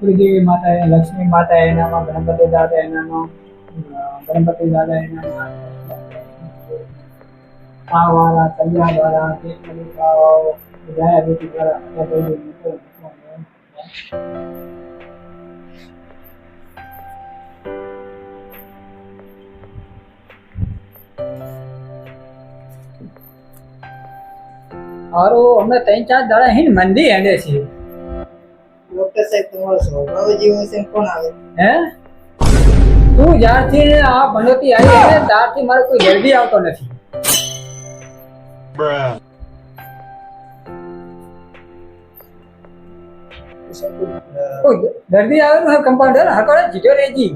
કુળદેવી માતા લક્ષ્મી માતા એનામાં, ગણપતિ દાદા એનામાં ગણપતિ દાદા એનામાં અમે ત્રણ ચાર દાડા હિન મંદી હેડે છે ડોક્ટર સાહેબ તમારો સ્વભાવ જેવો છે કોણ આવે? હે? તું જ્યારથી આ ભણોતી આવી છે ત્યારથી મારે કોઈ જલ્દી આવતો નથી. કોઈ દર્દી આવે ને કમ્પાઉન્ડર હકડે જીતો રેજી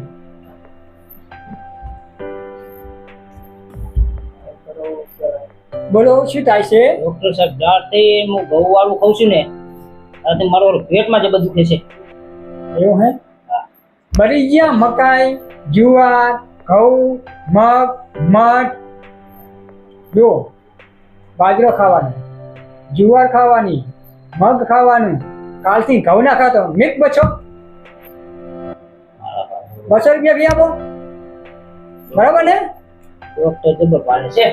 બોલો શું થાય છે? ડોક્ટર સાહેબ જ્યારથી હું ઘઉં વાળું ખાઉં છું ને ત્યારથી મારો પેટમાં જે બધું થશે. એવું હે? બરી ગયા મકાઈ જુવાર ઘઉં મગ મઠ. જો બાજરો ખાવાનો જુવાર ખાવાની મગ ખાવાનું કાલથી ઘઉં ના ખાતો. મિક બચો બસો રૂપિયા ભી આપો. બરાબર ને? ડોક્ટર જબર પાડે છે.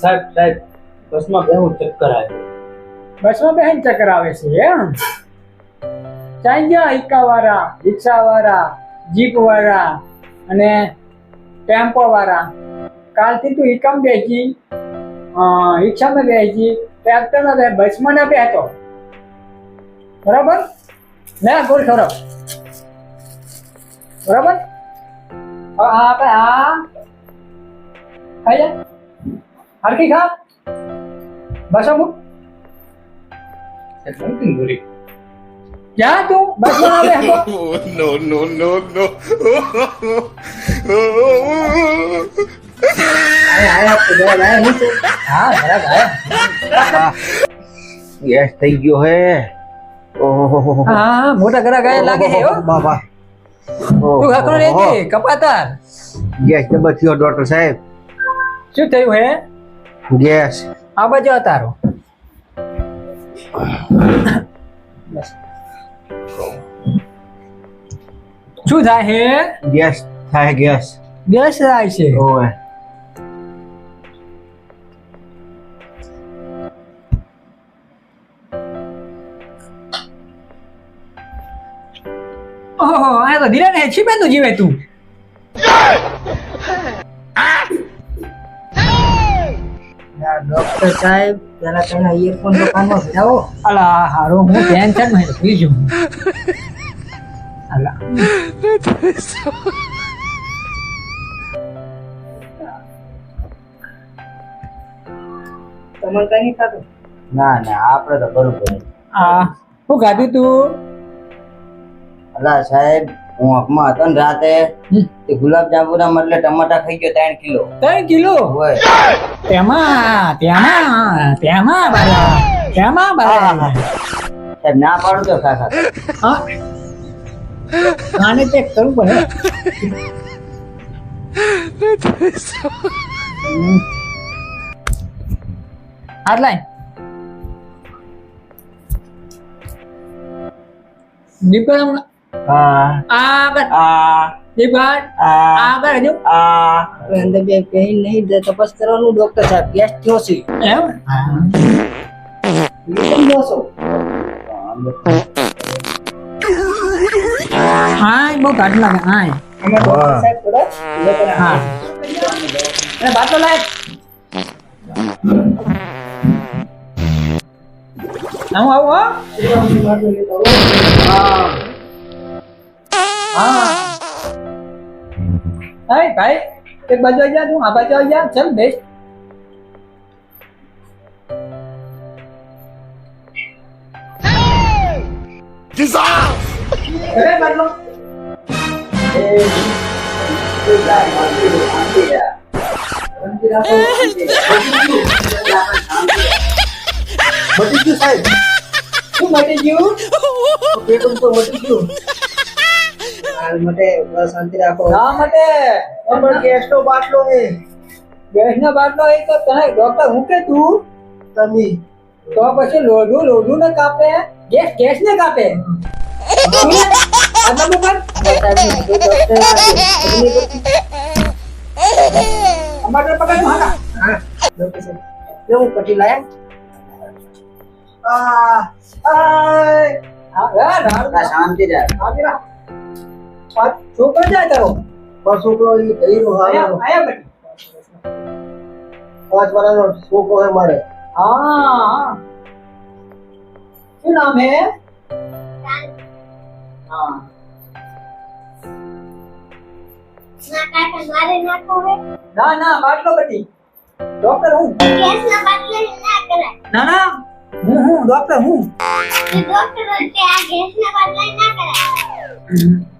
સાહેબ સાહેબ, બસમાં બેહું, ચક્કર આવે. બસમાં બેન ચક્કર આવે છે, એમ? ચાઈ ગયા ઇક્કા વાળા રિક્ષા વાળા જીપ વાળા અને ટેમ્પો વાળા કાલથી તું ઇકમ બેસી. રિક્ષામાં બેસી. ટ્રેક્ટરમાં બે બસમાં ના બેહતો. બરાબર? લે ગોળ ખરો. બરાબર? આપણે આ આપણે આ ખાઈ જા હરખી ખા બસો મૂક ક્યાં તું બસમાં ના બેસતો no, no, no, no. હા બરાબર આયા. ગેસ થઈ ગયો હે ઓહો હા મોટા ઘરા ગયા લાગે છે હો બાબા તું હકડો રહેજે કપાતાર ગેસ ડબલ થયો ડોક્ટર સાહેબ શું થયું હે ગેસ. આ બાજુ અતારો. તારો શું થાય હે? ગેસ થાય ગેસ. ગેસ થાય છે? ઓય ઓહો આ તો ધીરે ને છીપે તું જીવે તું? ડોક્ટર સાહેબ પેલા તમે ઇયરફોન તો કાનમાં ભરાવો અલા હારો હું ટેન્શનમાં ભૂલી છું અલા. કઈ નહીં ના ના આપણે તો બરોબર આ શું ખાધું તું? અલા સાહેબ હું હકમાં હતો ને રાતે તે ગુલાબ જાંબુના મતલબ ટમાટા ખાઈ ગયો ત્રણ કિલો. ત્રણ કિલો? તેમાં તેમાં તેમાં બાલા તેમાં બાલા. ના પાડું તો ખા આને ચેક કરવું પડે. આટલા આટલાય તપાસ કરવાનું ડોક્ટર સાહેબ ગેસ થયો છે એમ હા બહુ કાઢ લાગે હા. હા અને બાટલો લાય આવું આવું હો હા હા ભાઈ એક બાજુ આવી જા તું આ બાજુ આવી જા ચલ બેસ અરે બાટલો મટી ગયું સાહેબ શું મટી ગયું પેટું તો મટી ગયું હાલ માટે બસ શાંતિ રાખો. ના માટે. પણ ગેસનો બાટલો હે ગેસના બાટલો એ તો તને ડોક્ટર હું કે તું. તમે. તો પછી લોઢું લોઢું ને કાપે. ગેસ ગેસ ને કાપે. આ બાજુ કર. પકડ મારા પટી લાયા? આ. આ શાંતિ રાખ. આવી રા. આ છોકરો જાય તારો મારો છોકરો ઈ ગઈરો આયા હારો આયા બેટી પાંચ વર્ષનો છોકરો હે મારે હા શું નામ હે હા ના કાકા મારે નાખો હે ના ના બાટલો બેટી ડોક્ટર હું ગેસ ના બાટલે ના કરાય ના ના હું હું ડોક્ટર હું જે ડોક્ટર કે આ ગેસ ના બાટલે ના કરાય ઘડીક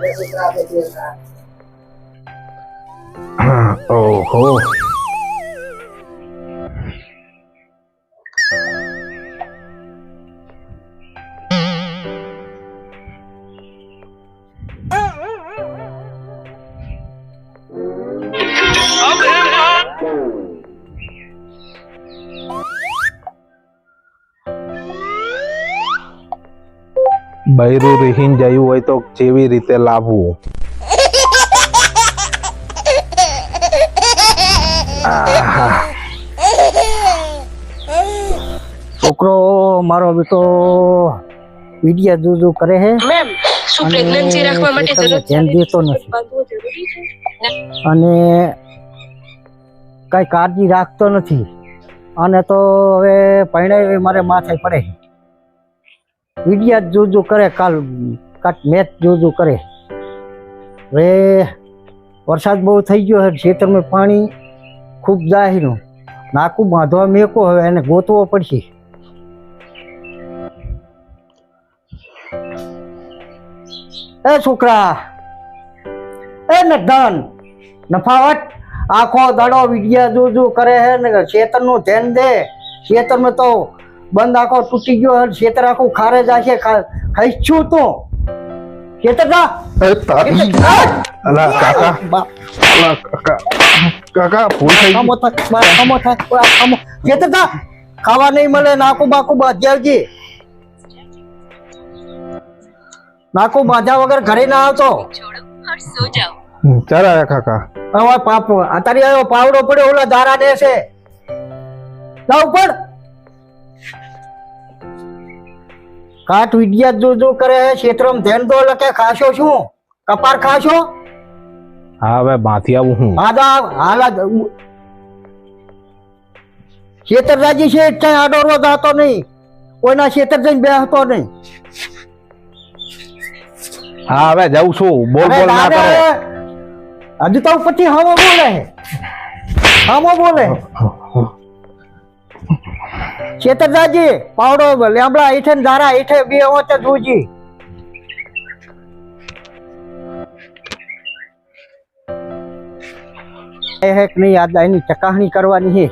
બે છોકરા આપે છે બૈરું રીહીન જયું હોય તો કેવી રીતે લાવવું? છોકરો મારો બેટો વિડિયા જુજુ કરે છે મેમ શું અને પ્રેગ્નન્સી રાખવા માટે જરૂર ધ્યાન દેતો નથી છે? અને કઈ કાળજી રાખતો નથી. અને તો હવે પરણાવી મારે માથે પડે. વિડિયા જુજુ કરે, કાલ મેચ જુજુ કરે. હવે વરસાદ બહુ થઈ ગયો છે, ખેતરમાં પાણી ખૂબ જાહેરનું નાકું બાંધવા મેકો હવે, એને ગોતવો પડશે. એ છોકરા, એ નધન નફાવટ. આખો દડો વિડિયા જોજો કરે હે ને ખેતરનું ધ્યાન દે. ખેતરમાં તો બંધ આખો તૂટી ગયો ખેતર આખું ખારે જશે ખાઈશું તો. ખેતર જા. અલા કાકા. અલા કાકા. કાકા ભૂલ થઈ ગઈ. ખામો થાય બાપ, ખામો થાય ખેતર જા. ખાવા નહીં મળે નાકું બાકું બાજાવજી નાકું બાજા વગર ઘરે ના આવતો. ચાલે આયા કાકા. હવે પાપ અત્યારે આવ્યો પાવડો પડ્યો ઓલા દારા દેશે જાવ ઉપર. કાટ વિડિયા જો જો કરે ક્ષેત્રમ ધ્યાન દો લખે ખાશો શું? કપાર ખાશો? હા હવે માથી આવું હું. આદા હાલા ખેતર રાજી છે એટલે આડો રોજ આતો નહીં. કોઈના ખેતર જઈને બેસતો નહીં. હા હવે જાઉં છું. બોલ બોલ ના કરો. હજુ તો પછી હામો બોલે હામો બોલે ખેતર રાજી પાવડો લેમડા હેઠે ને ધારા હેઠે બે જોજી એ હે કે નહીં આજે એની ચકાસણી કરવાની છે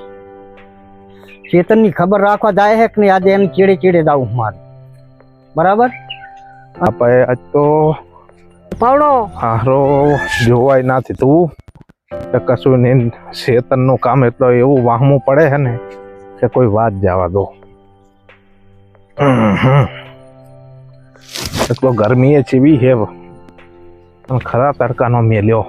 ચેતનની ખબર રાખવા જાય હે કે નહીં આજે એમ ચીડે ચીડે જાવું મારે. બરાબર? આપણે આજ તો પાવડો. હારો જોવાય નથી તું. કે કશું ને શેતનનું કામ એટલે એવું વાહમું પડે છે ને. કે કોઈ વાત જવા દો. એટલો ગરમીએ ચીવી છે પણ ખરા તડકાનો મેલ્યો.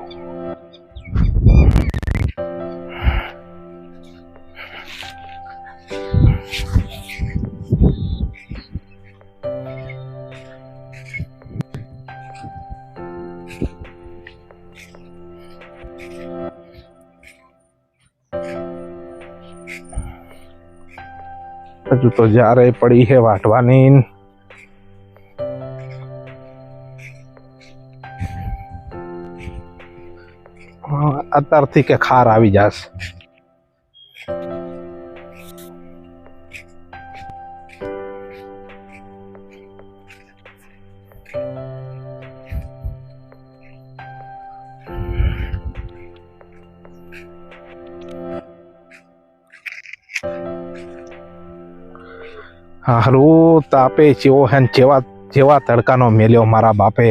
હજુ તો જ્યારે પડી છે વાટવાની. અત્યારથી કે ખાર આવી જશે. હારું, તાપે ચેવો હે ને જેવા જેવા તડકાનો મેલ્યો મારા બાપે.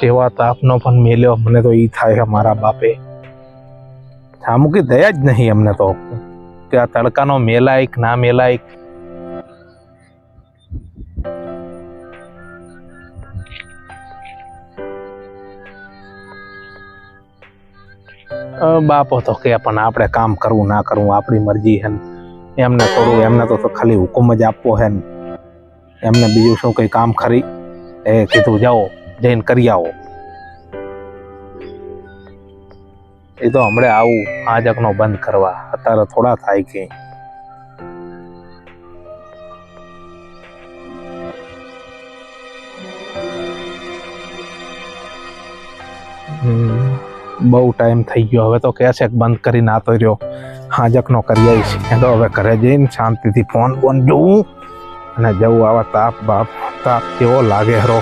જેવા તાપનો પણ મેલ્યો, મને તો ઈ થાય મારા બાપે. સામુકી દયા જ નહીં અમને તો. કે આ તડકાનો મેલાય ના મેલાયક બાપો તો કે પણ આપણે કામ કરવું ના કરવું, આપણી મરજી હે એમને થોડું, એમને તો ખાલી હુકમ જ આપવો હે એમને બીજું શું કઈ કામ ખરી? એ કીધું, જાઓ, જઈને કરી આવો. એ તો હમણાં આવું આજકનો બંધ કરવા. અત્યારે થોડા થાય કે બહુ ટાઈમ થઈ ગયો. હવે તો કહે છે બંધ કરી નાતો રહ્યો. હાજકનો કરી આવી છે તો હવે ઘરે જઈને શાંતિથી ફોન બોન જોઉં અને જવું આવા તાપ બાપ, તાપ કેવો લાગે હરો.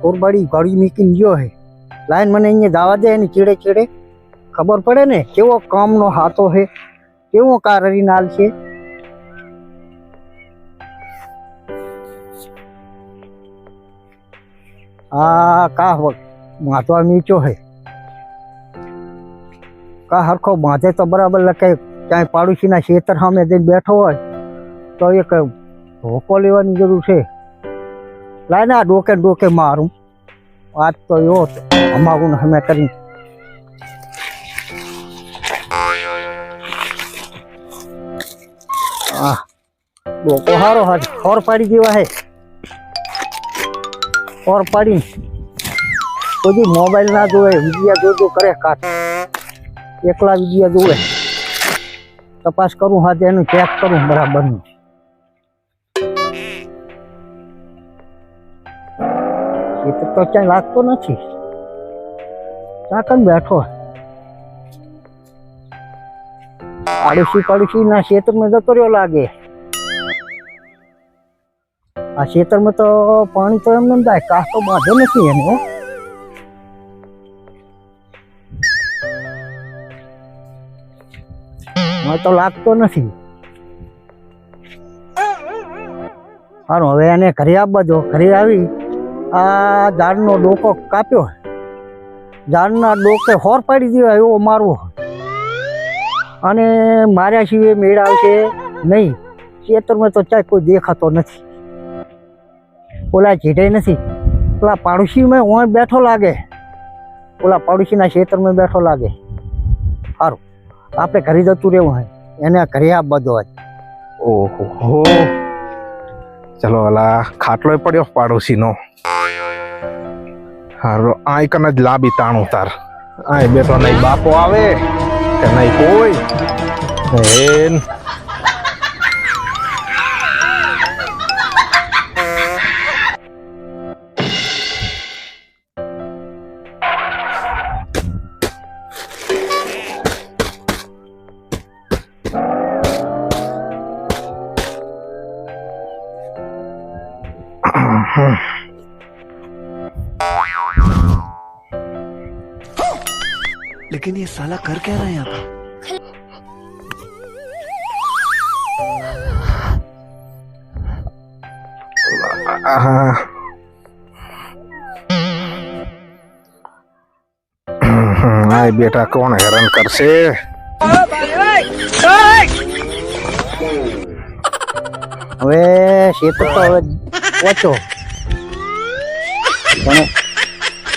કોરબાડી ગાડી મૂકીને ગયો હે. લાઈન મને અહીંયા જવા દે ને ચીડે ચીડે ખબર પડે ને કેવો કામનો હાથો હે. કેવો કારરી નાલ છે. આ કા માથવા નીચો હે. કા હરખો બાંધે તો બરાબર લખે ક્યાંય પાડોશીના ખેતર સામે જઈને બેઠો હોય તો એક ધોકો લેવાની જરૂર છે. લાય ના ડોકે ડોકે મારું. વાત તો એવો અમારું અમે કરી. ડોકો હારો હાથ ખોર પાડી જેવા હે. ખોર પાડી બધી મોબાઈલ ના જોવે વિદ્યા જોજો કરે કાટ એકલા વિદ્યા જોવે. તપાસ કરું હા એનું ચેક કરું બરાબરનું એ તો ક્યાંય લાગતો નથી. ચાકન કન બેઠો? પાડોશી પાડોશી ના ખેતરમાં જતો રહ્યો લાગે. આ ખેતરમાં તો પાણી તો એમ જાય કાસ તો બાંધો નથી એને મને તો લાગતો નથી. સારું હવે એને ઘરે આપવા દો ઘરે આવી આ ઝાડનો ડોકો કાપ્યો. ઝાડના ડોકે હોર પાડી દીધો, એવો મારવો. અને માર્યા સિવાય મેળ આવશે નહીં. ખેતરમાં તો ચાય કોઈ દેખાતો નથી. ઓલા ચીડે નથી. પેલા પાડોશીમાં હું બેઠો લાગે. ઓલા પાડોશીના ખેતરમાં બેઠો લાગે. સારું આપણે ઘરે જતું રહેવું હોય. એને ઘરે આ બધો જ ઓહો. ચલો, અલા ખાટલોય પડ્યો પાડોશીનો. હારો આય કને જ લાંબી તાણ ઉતાર આય બેઠો નહીં બાપો આવે, કે નહીં કોઈ. હેન साला कर क्या रहा है यहाँ पे આહા. આય બેટા કોણ હેરાન કરશે હવે ખેતર તો હવે ઓછો પણ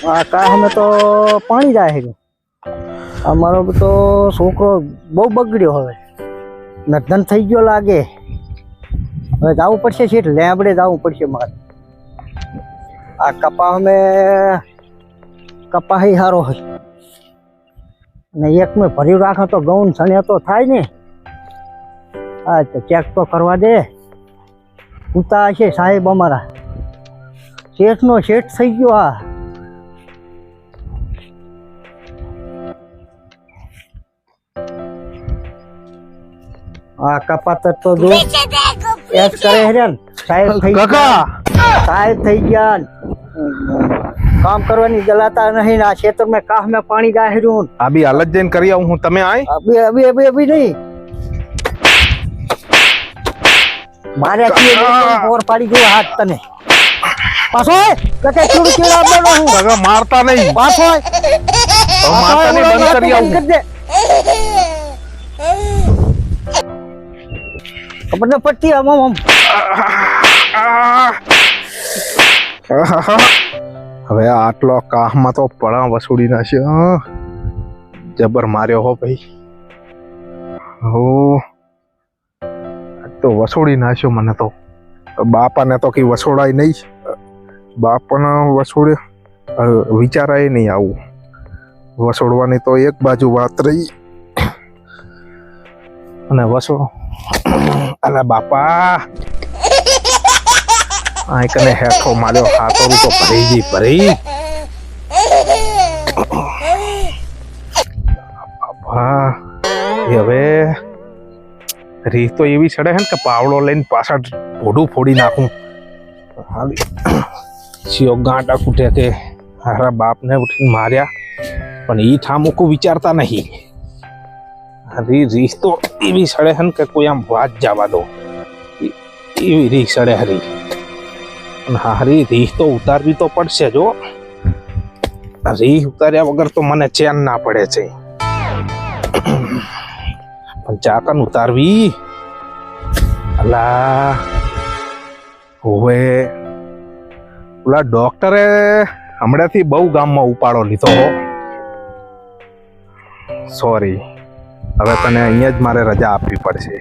આ કા અમે તો પાણી જાય છે અમારો તો છોકરો બહુ બગડ્યો હવે. નર્ધન થઈ ગયો લાગે. હવે જવું પડશે છે લેબડે જવું પડશે મારે. આ કપા અમે કપા સારો હોય ને એક મેં ભર્યું રાખો તો ગૌન સણ્યા તો થાય ને. હા તો ચેક તો કરવા દે. ઉતા છે સાહેબ અમારા. શેઠનો શેઠ થઈ ગયો આ. આ કપાતર તો જો એસ કરે હેરાન સાહેબ થઈ ગયા. સાહેબ થઈ ગયા. કામ કરવાની જલાતા નહીં આ ખેતર મેં કાહ મેં પાણી ગાહર્યું. આ બી હાલત જઈને કરી આવું હું. તમે આય. અભી અભી અભી અભી નહીં. મારે આખી ઓર પાડી ગયો હાથ તને. પાછો કકે ચૂડ ચૂડ આપવાનો હું. કાકા મારતા નહીં. પાછો તો મારતા નહીં બંધ કરી આવું. ખબર ને પડતી આમ આમ. હવે આટલો કાહમાં તો પડા વસૂડી નાખ્યો જબર માર્યો હો ભાઈ. હો. તો વસૂડી નાખ્યો મને તો. બાપાને તો કઈ વસોડાય નહીં. બાપાને વસોડે વિચારાય નહીં આવું. વસોડવાની તો એક બાજુ વાત રહી. અને વસો અલા બાપા આ કને હેઠો માર્યો હાથો તો ભરી જી ભરી બાપા એ હવે રીત તો એવી ચડે છે ને કે પાવડો લઈને પાછળ ભોડું ફોડી નાખું હાલી સિયો ગાંડા કૂટે કે હારા બાપને ઉઠીને માર્યા પણ ઈ ઠામુકું વિચારતા નહીં હરી રીસ તો એવી સડે હન કે કોઈ આમ વાત જવા દો. એવી રીસ સડે હરી. અને હારી, રીહ તો ઉતારવી તો પડશે જો. રીહ ઉતાર્યા વગર તો મને ચેન ના પડે છે. પણ ચાકન ઉતારવી? અલા હોવે ઓલા ડોક્ટરે હમણાંથી બહુ ગામમાં ઉપાડો લીધો સોરી હવે તને અહીંયા જ મારે રજા આપવી પડશે.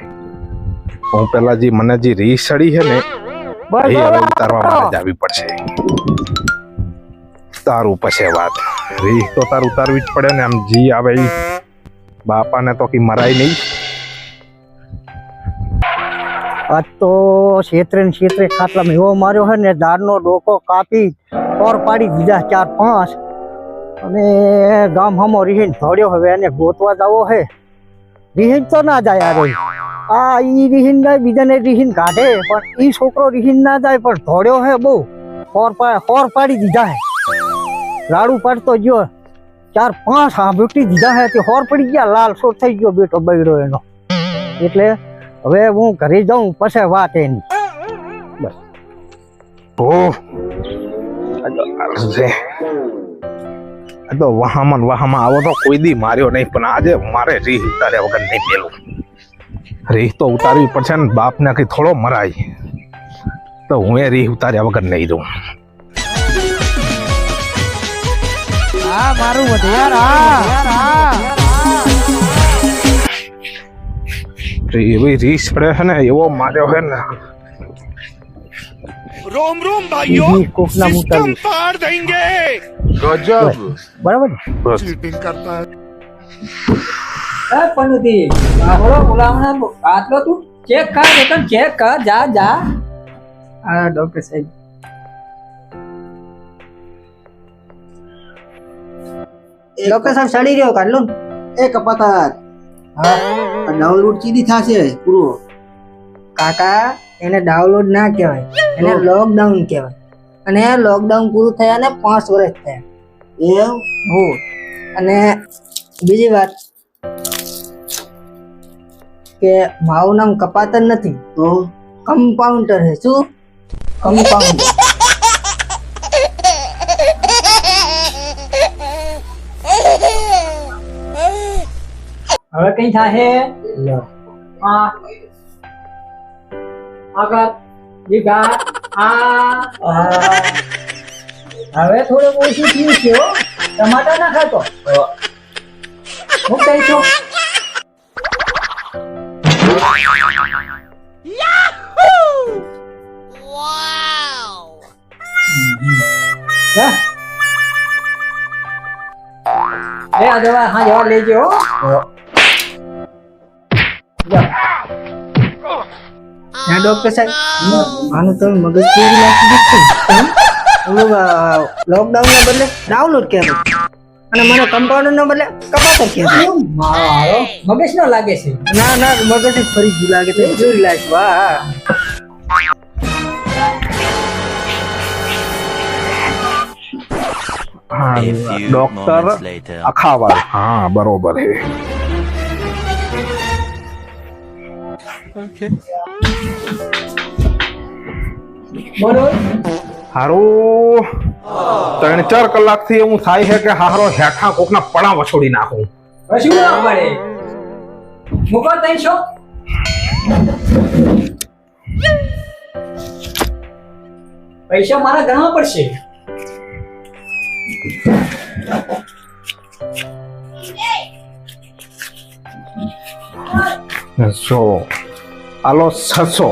હું પેલા જે મને જે રીસ ચડી છે ને એ હવે ઉતારવા મારે જાવી પડશે. તારું પછી વાત. રીસ તો તાર ઉતારવી જ પડે ને આમ જી આવે બાપાને તો કી મરાય નહીં. આજ તો છેતરે ને છેતરે ખાટલામાં એવો માર્યો છે ને દાળનો ડોકો કાપી ઓર પાડી દીધા ચાર પાંચ. અને ગામ હમો રીહીન ધોડ્યો હવે એને ગોતવા જવો હે રીહીન તો ના જાય અરે આ ઈ રિહિન જાય, બીજાને રિહિન કાઢે, પણ ઈ છોકરો રિહીન ના જાય, પણ ધોડ્યો હે બહુ. હોર હોર પાડી દીધા હે. લાડુ પાડતો ગયો, ચાર પાંચ સાંભળી દીધા હે, તે હોર પડી ગયા, લાલ સોર થઈ ગયો બેટો બગડ્યો એનો. એટલે હવે હું ઘરે જાઉં, પછી વાત એની. ઓ આ अदो वहामन वहामा आवो तो कोई दी मारियो नहीं पण आज मारे री उतारे वगर नहीं पेलू री तो उतारवी पड़छे ने बाप ने की थोड़ो मराई तो हुए री उतारे वगर नहीं दू आ मारू वधियार आ री वे री पड़े है ने यो मारियो है ने रोम रोम भाइयों सिस्टम फाड़ देंगे ગજબ. બરાબર બસ. ચીટિંગ કરતા આટલો તું ચેક કર ચેક કર. જા જા. આ ડોક્ટર સાહેબ. ડોક્ટર સાહેબ સડી રહ્યો કાઢલો એ કપાતાર હા. ડાઉનલોડ ચીધી થશે પૂરો. કાકા એને ડાઉનલોડ ના કેવાય એને લોકડાઉન કહેવાય. અને લોકડાઉન પૂરું થયા ને પાંચ વર્ષ થયા. હો. અને બીજી વાત કે મારું નામ કપાતર નથી. તો? કમ્પાઉન્ડર છે શું? કમ્પાઉન્ડર હવે કઈ થાહે? હા આગળ. આ. આ. હવે થોડુંક ઓછું થયું છે હો. ટમાટા ના ખાતો. હું કઈ છું? એ આ દવા હા જવા. જાઓ. હા. ડોક્ટર સાહેબ આનું તમે મગજ કેવી લાગી દીધું ઓલું લોકડાઉન ના બદલે ડાઉનલોડ કેમ અને મને કમ્પાઉન્ડર ના બદલે કપાતર કે કેમ મારો. મગજ નો લાગે છે. ના ના મગજ જ ફરી ગયું લાગે તો જોઈ લાગે વાહ. હા ડોક્ટર અખાવાળ. હા બરોબર હે બોલો હારું. ત્રણ ચાર કલાકથી એવું થાય છે કે હારો હેઠા કોકના પડા વછોડી નાખું. કશું ના પડે મૂકો ત્રણસો પૈસા મારા ઘણા પડશે. સો આલો છસો.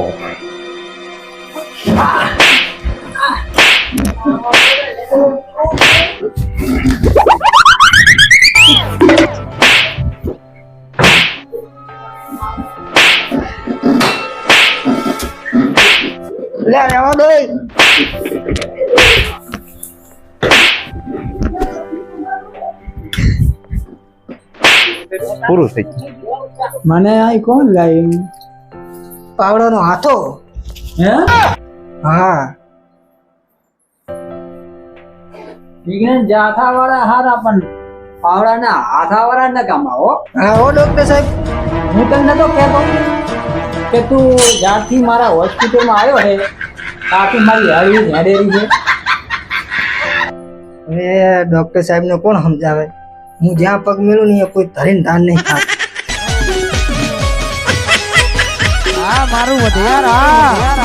લે રહેવા દો પૂરું થઈ મને આ કોણ લાવ્યું પાવડાનો હાથો હે હા વિજ્ઞાન જાથા વાળા હારા પણ પાવડાના હાથા વાળા ના કામ આવો હા હો ડોક્ટર સાહેબ. હું તને નતો કહેતો કે તું જ્યારથી મારા હોસ્પિટલમાં આવ્યો છે ત્યારથી મારી હળવી ઝાડેરી છે. હવે ડોક્ટર સાહેબને કોણ સમજાવે? હું જ્યાં પગ મેળું નહીં કોઈ ધરીને ધાન નહીં ખાતું હા મારું વધ્યા